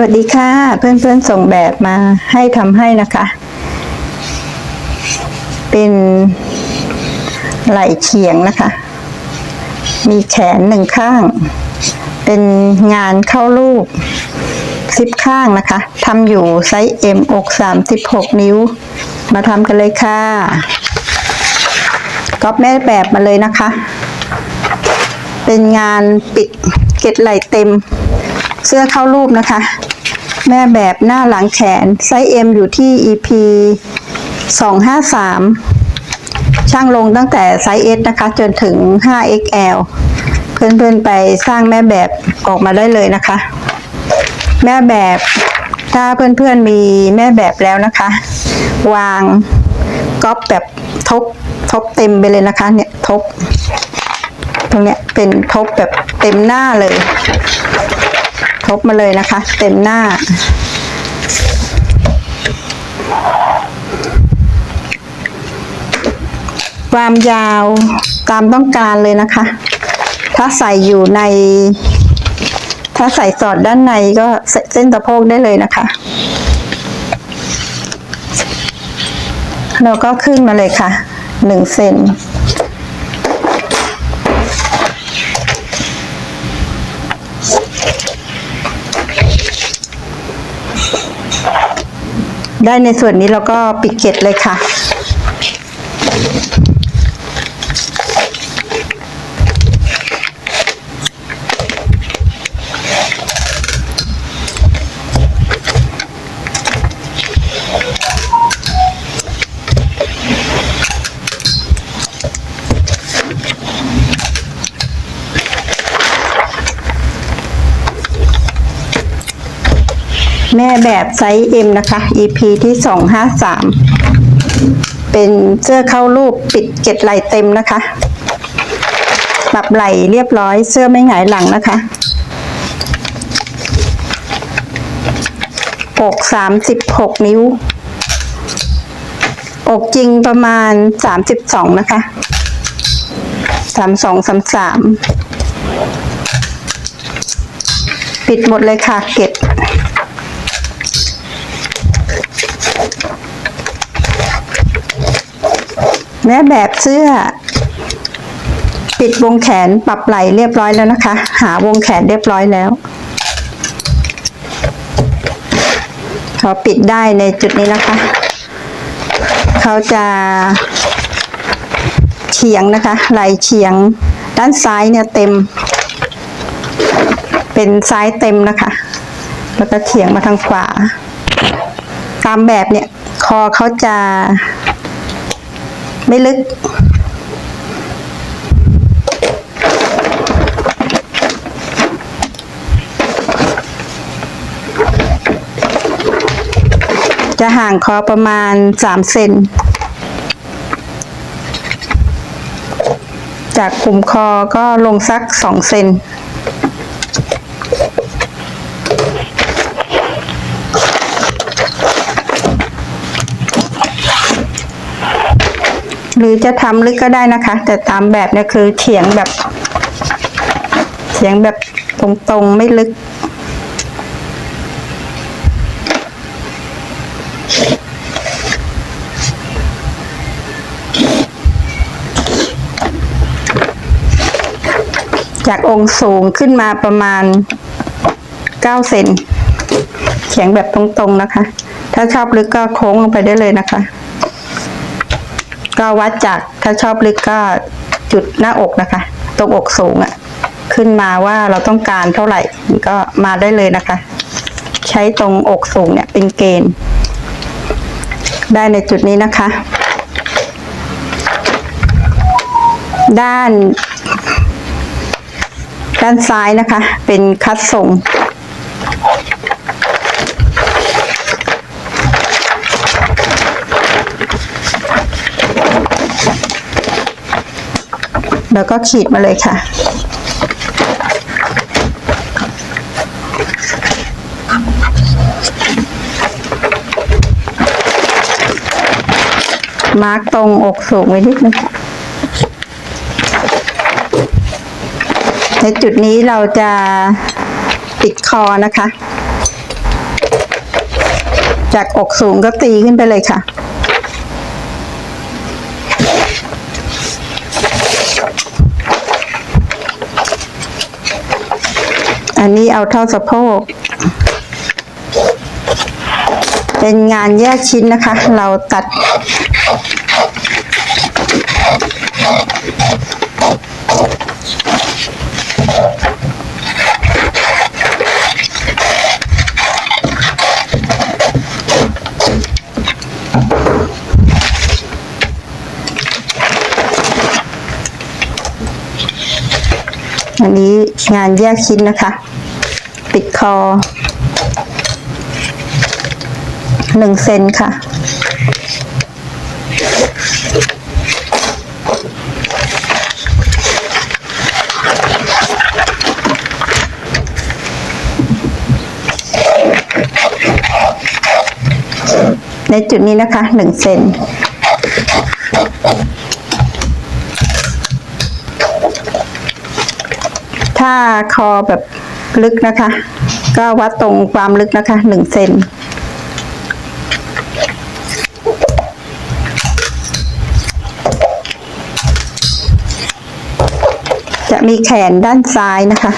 วัสดีค่ะ เพื่อนๆส่งแบบมาให้ทำให้นะคะ เป็นไหล่เฉียงนะคะ มีแขนหนึ่งข้าง เป็นงานเข้ารูปซิปข้างนะคะทำอยู่ไซส์ M อก36นิ้ว มาทำกันเลยค่ะก๊อปแม่แบบมาเลยนะคะ เป็นงานปิดเกล็ดไหล่เต็มเสื้อเข้ารูปนะคะ แม่แบบหน้าหลังแขน ไซส์ M อยู่ที่ EP 253 ช่างลงตั้งแต่ไซส์ S นะคะ จนถึง 5XL เพื่อนๆไปสร้างแม่แบบออกมาได้เลยนะคะ แม่แบบถ้าเพื่อนๆมีแม่แบบแล้วนะคะ วางก๊อปแบบทบทบเต็มไปเลยนะคะ เนี่ยทบ ตรงเนี้ยเป็นทบแบบเต็มหน้าเลย ทบมาเลยนะคะ เต็มหน้า ความยาวตามต้องการเลยนะคะ ถ้าใส่อยู่ใน ถ้าใส่สอดด้านในก็เส้นสะโพกได้เลยนะคะเราก็ขึ้นมาเลยค่ะหนึ่งเซน ได้ในส่วนนี้เราก็ปิดเกล็ดเลยค่ะ แม่แบบไซส์ M นะคะ EP ที่ 253 เป็นเสื้อเข้ารูปปิดเกล็ดไหลเต็มนะคะ ปรับไหลเรียบร้อยเสื้อไม่หงายหลังนะคะอก36นิ้ว อกจริงประมาณ32นะคะ32 33ปิดหมดเลยค่ะเก็บ แม่แบบเสื้อ ปิดวงแขนปรับไหลเรียบร้อยแล้วนะคะ หาวงแขนเรียบร้อยแล้วเขาปิดได้ในจุดนี้นะคะ เขาจะเฉียงนะคะ ไหลเฉียงด้านซ้ายเนี่ยเต็ม เป็นซ้ายเต็มนะคะ แล้วก็เฉียงมาทางขวา ตามแบบเนี่ย คอเขาจะ ไม่ลึก จะห่างคอประมาณสามเซนจากกลุ่มคอก็ลงสักสองเซน หรือจะทำลึกก็ได้นะคะ แต่ตามแบบเนี่ยคือเฉียงแบบเฉียงแบบตรงๆไม่ลึก จากองค์สูงขึ้นมาประมาณเก้าเซนเฉียงแบบตรงๆนะคะ ถ้าชอบลึกก็โค้งลงไปได้เลยนะคะ ก็วัดจากถ้าชอบลึกก็จุดหน้าอกนะคะ ตรงอกสูงอะ่ะ ขึ้นมาว่าเราต้องการเท่าไหร่ก็มาได้เลยนะคะ ใช้ตรงอกสูงเนี่ยเป็นเกณฑ์ ได้ในจุดนี้นะคะ ด้าน ด้านซ้ายนะคะ เป็นคัดทรง แล้วก็ขีดมาเลยค่ะ มาร์กตรงอกสูงไว้นิดนึงในจุดนี้เราจะปิดคอนะคะ จากอกสูงก็ตีขึ้นไปเลยค่ะ อันนี้เอาเท่าสะโพก เป็นงานแยกชิ้นนะคะ เราตัด อันนี้ งานแยกชิ้นนะคะ ปิดคอหนึ่งเซนค่ะในจุดนี้นะคะหนึ่งเซน ถ้า คอแบบลึกนะคะ ก็วัดตรงความลึกนะคะหนึ่งเซนจะมีแขนด้านซ้ายนะคะ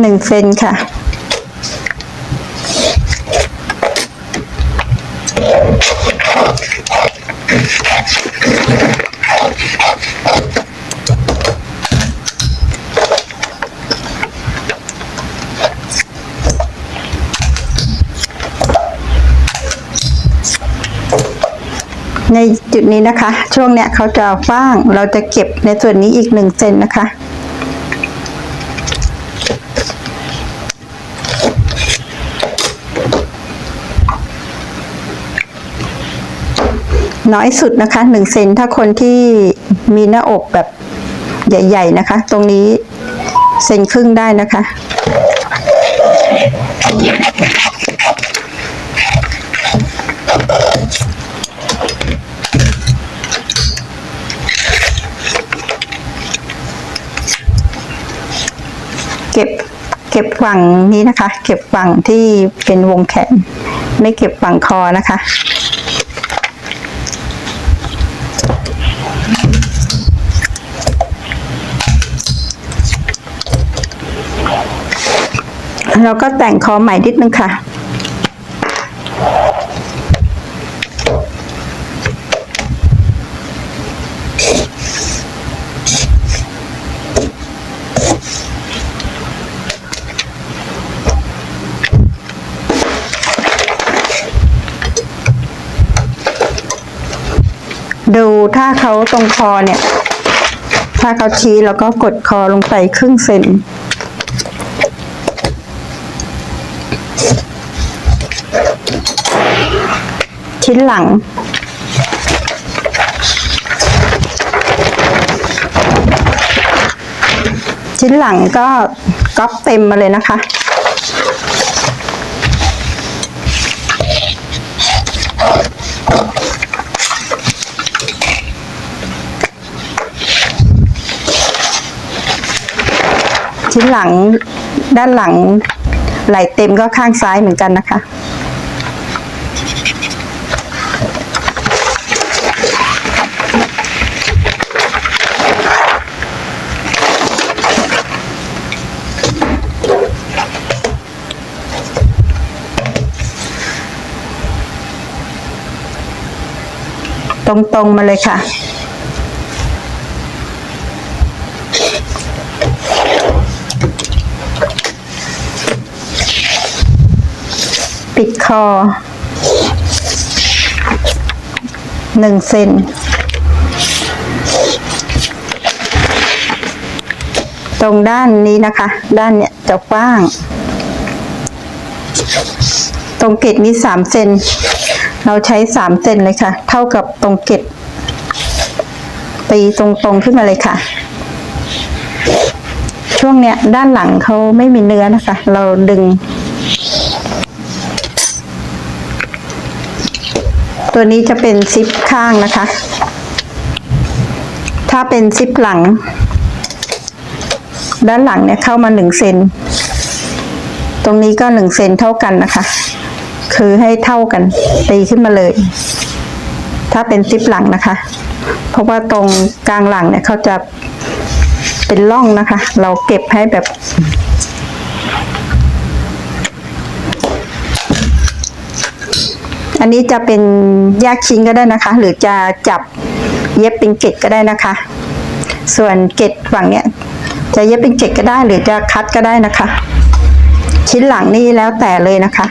หนึ่งเซนค่ะ ในจุดนี้นะคะ ช่วงเนี้ยเขาจะฟ้างเราจะเก็บในส่วนนี้อีกหนึ่งเซนนะคะน้อยสุดนะคะหนึ่งเซนถ้าคนที่มีหน้าอกแบบใหญ่ ๆนะคะ ตรงนี้เซนครึ่งได้นะคะ เก็บเก็บฝั่งนี้นะคะ เก็บฝั่งที่เป็นวงแขน ไม่เก็บฝั่งคอนะคะ เราก็แต่งคอใหม่นิดนึงค่ะ ดูถ้า เขาตรงคอเนี่ย ถ้าเขาชี้แล้วก็กดคอลงไปครึ่งเซนชิ้นหลัง ชิ้นหลังก็ก๊อปเต็มมาเลยนะคะ ชิ้นหลังด้านหลังไหลเต็มก็ข้างซ้ายเหมือนกันนะคะ ตรงๆมาเลยค่ะ ปิดคอหนึ่งเซนตรงด้านนี้นะคะ ด้านเนี้ยจะกว้าง ตรงเกตนี้สามเซนเราใช้สามเซนเลยค่ะ เท่ากับตรงเกตตีตรงๆขึ้นมาเลยค่ะ ช่วงเนี้ยด้านหลังเขาไม่มีเนื้อนะคะ เราดึง ตัวนี้จะเป็นซิปข้างนะคะ ถ้าเป็นซิปหลัง ด้านหลังเนี่ยเข้ามาหนึ่งเซน ตรงนี้ก็หนึ่งเซนเท่ากันนะคะ คือให้เท่ากัน ตีขึ้นมาเลย ถ้าเป็นซิปหลังนะคะ เพราะว่าตรงกลางหลังเนี่ยเขาจะเป็นร่องนะคะ เราเก็บให้แบบ อันนี้จะเป็นแยกชิ้นก็ได้นะคะ หรือจะจับเย็บเป็นเกล็ดก็ได้นะคะ ส่วนเกล็ดฝั่งเนี้ยจะเย็บเป็นเกล็ดก็ได้ หรือจะคัดก็ได้นะคะ ชิ้นหลังนี่แล้วแต่เลยนะคะ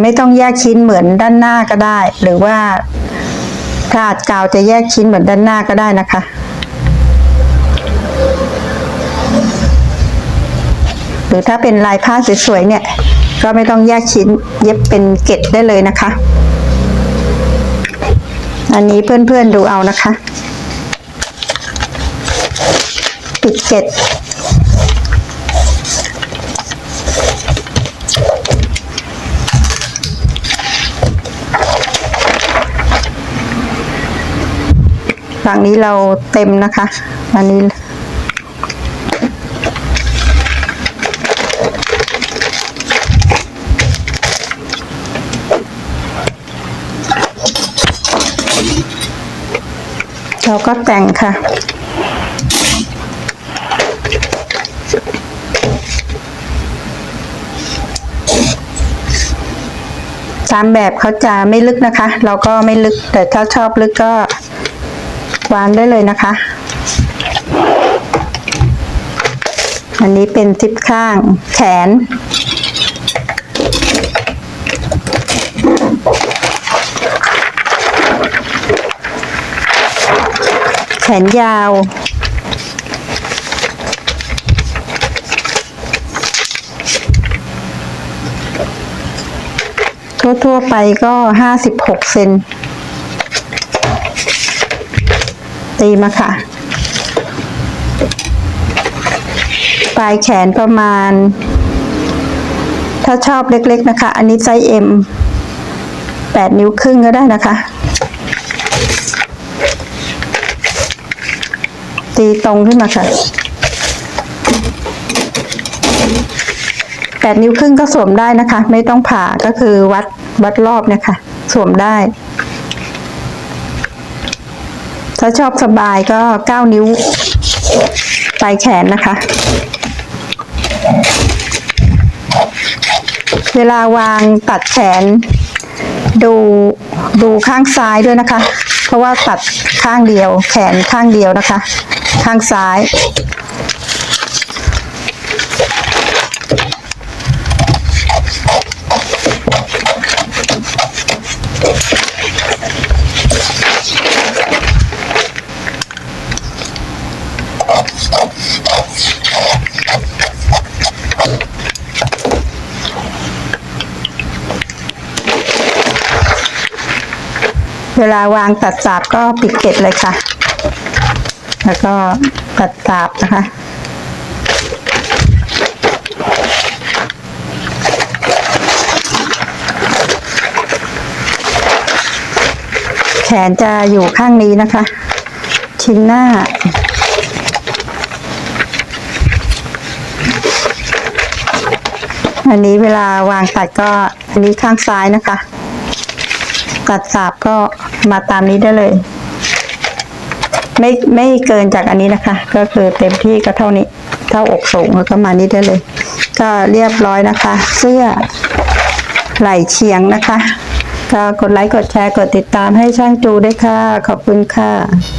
ไม่ต้องแยกชิ้นเหมือนด้านหน้าก็ได้ หรือว่าถ้าอาจกาวจะแยกชิ้นเหมือนด้านหน้าก็ได้นะคะ หรือถ้าเป็นลายผ้าสวยๆเนี่ย ก็ไม่ต้องแยกชิ้นเย็บเป็นเกล็ดได้เลยนะคะ อันนี้เพื่อนๆดูเอานะคะ ปิดเกล็ดฝั่งนี้เราเต็มนะคะ อันนี้ เราก็แต่งค่ะ ตามแบบเขาจะไม่ลึกนะคะ เราก็ไม่ลึก แต่ถ้าชอบลึกก็วางได้เลยนะคะ อันนี้เป็นซิปข้างแขน ขนยาว ทั่วๆไปก็ห้าสิบหกเซนตีมาค่ะ ปลายแขนประมาณ ถ้าชอบเล็กๆนะคะ อันนี้ไซส์ M แปดนิ้วครึ่งก็ได้นะคะ ตีตรงขึ้นมาค่ะแปดนิ้วครึ่งก็สวมได้นะคะ ไม่ต้องผ่าก็คือวัดวัดรอบนี่ยค่ะสวมได้ ถ้าชอบสบายก็เก้านิ้วปลายแขนนะคะ เวลาวางตัดแขน ดูดูข้างซ้ายด้วยนะคะ เพราะว่าตัดข้างเดียว แขนข้างเดียวนะคะ ข้างซ้าย เวลาวางตัดสาบก็ปิดเกล็ดเลยค่ะ แล้วก็ตัดสาบนะคะแขนจะอยู่ข้างนี้นะคะ ชิ้นหน้า อันนี้เวลาวางตัดก็ อันนี้ข้างซ้ายนะคะ ตัดสาบก็มาตามนี้ได้เลย ไม่ไม่เกินจากอันนี้นะคะ ก็คือเต็มที่ก็เท่านี้ เท่าอกสูงแล้วก็มานี้ได้เลย ก็เรียบร้อยนะคะ เสื้อไหล่เฉียงนะคะ ก็กดไลค์กดแชร์กดติดตามให้ช่างจูด้วยค่ะ ขอบคุณค่ะ